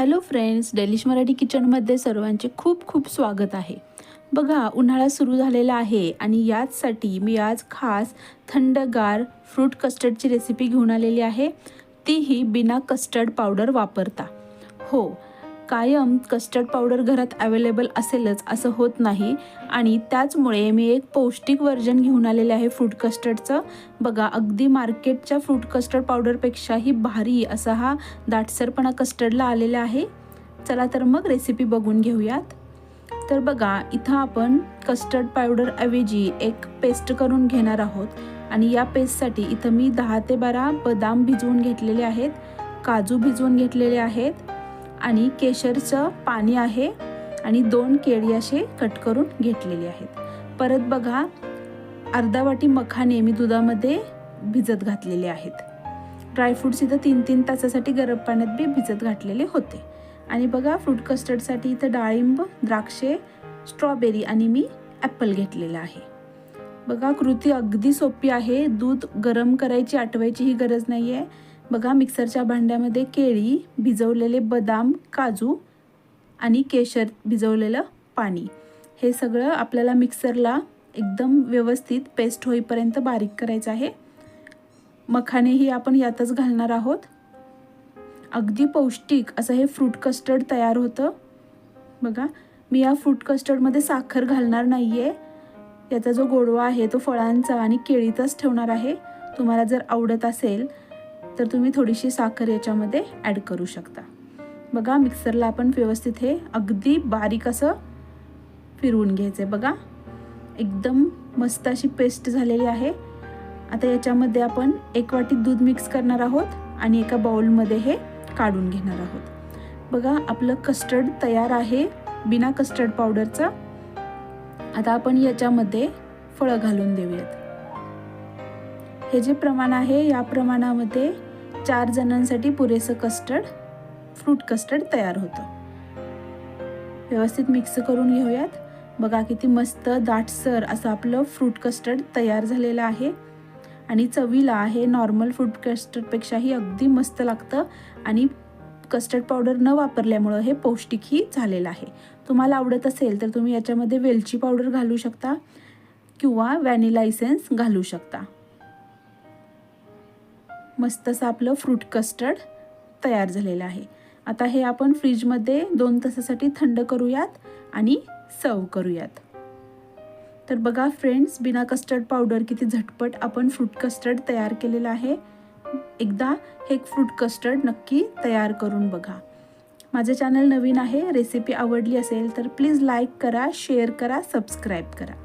Hello friends delish Marathi किचनमध्ये सर्वांचे खूप खूप स्वागत आहे. बघा उन्हाळा सुरू झालेला आहे आणि याचसाठी मी आज खास थंडगार फ्रूट कस्टर्डची रेसिपी घेऊन आलेली आहे. तीही बिना कस्टर्ड पावडर वापरता. हो कायम कस्टर्ड पावडर घरात अवेलेबल असेलच असं होत नाही. आणि त्याचमुळे मी एक पौष्टिक वर्जन घेऊन आलेले आहे फ्रूट कस्टर्डचं बघा अगदी मार्केटच्या फ्रूट कस्टर्ड पावडरपेक्षाही भारी असा हा दाटसरपणा कस्टर्डला आलेला आहे. चला तर मग रेसिपी बघून घेऊयात. तर बघा इथं आपण कस्टर्ड पावडरऐवजी एक पेस्ट करून घेणार आहोत. आणि या पेस्टसाठी इथं मी दहा ते बारा बदाम भिजवून घेतलेले आहेत काजू भिजवून घेतलेले आहेत. आणि केशरचं पाणी आहे आणि दोन केळी असे कट करून घेतलेले आहेत. परत बघा अर्धा वाटी मखाने मी दुधामध्ये भिजत घातलेले आहेत. ड्रायफ्रूट्स इथं तीन तीन तासासाठी गरम पाण्यात बी भिजत घातलेले होते. आणि बघा फ्रूट कस्टर्डसाठी इथं डाळिंब द्राक्षे स्ट्रॉबेरी आणि मी ॲपल घेतलेलं आहे. बघा कृती अगदी सोपी आहे. दूध गरम करायची आटवायची ही गरज नाही आहे बघा मिक्सरच्या भांड्यामध्ये केळी भिजवलेले बदाम काजू आणि केशर भिजवलेलं पाणी. हे सगळं आपल्याला मिक्सरला एकदम व्यवस्थित पेस्ट होईपर्यंत बारीक करायचं आहे. मखानेही आपण यातच घालणार आहोत. अगदी पौष्टिक असं हे फ्रूट कस्टर्ड तयार होतं. बघा मी या फ्रूट कस्टर्डमध्ये साखर घालणार नाही आहे याचा जो गोडवा आहे तो फळांचा आणि केळीचाच ठेवणार आहे. तुम्हाला जर आवडत असेल तर तुम्ही थोडीशी साखर याच्यामध्ये ॲड करू शकता. बघा मिक्सरला आपण व्यवस्थित हे अगदी बारीक असं फिरवून घ्यायचं आहे बघा एकदम मस्त अशी पेस्ट झालेली आहे. आता याच्यामध्ये आपण एक वाटी दूध मिक्स करणार आहोत आणि एका बाउलमध्ये हे काढून घेणार आहोत. बघा आपलं कस्टर्ड तयार आहे बिना कस्टर्ड पावडरचं आता आपण याच्यामध्ये फळं घालून देऊयात. हे जे प्रमाण आहे या प्रमाणामध्ये चार जणांसाठी पुरेसं कस्टर्ड फ्रूट कस्टर्ड तयार होतं. व्यवस्थित मिक्स करून घेऊयात. बघा किती मस्त दाटसर असं आपलं फ्रूट कस्टर्ड तयार झालेलं आहे. आणि चवीला आहे नॉर्मल फ्रूट कस्टर्डपेक्षाही अगदी मस्त लागतं. आणि कस्टर्ड पावडर न वापरल्यामुळं हे पौष्टिकही झालेलं आहे. तुम्हाला आवडत असेल तर तुम्ही याच्यामध्ये वेलची पावडर घालू शकता किंवा व्हॅनिला इसेन्स घालू शकता. मस्त असं आपलं फ्रूट कस्टर्ड तयार झालेलं आहे. आता हे आपण फ्रीजमध्ये दोन तासासाठी थंड करूयात आणि सर्व करूयात. तर बघा फ्रेंड्स बिना कस्टर्ड पावडर किती झटपट आपण फ्रूट कस्टर्ड तयार केलेलं आहे. एकदा हे फ्रूट कस्टर्ड नक्की तयार करून बघा. माझं चॅनल नवीन आहे रेसिपी आवडली असेल तर प्लीज लाईक करा शेअर करा सबस्क्राईब करा.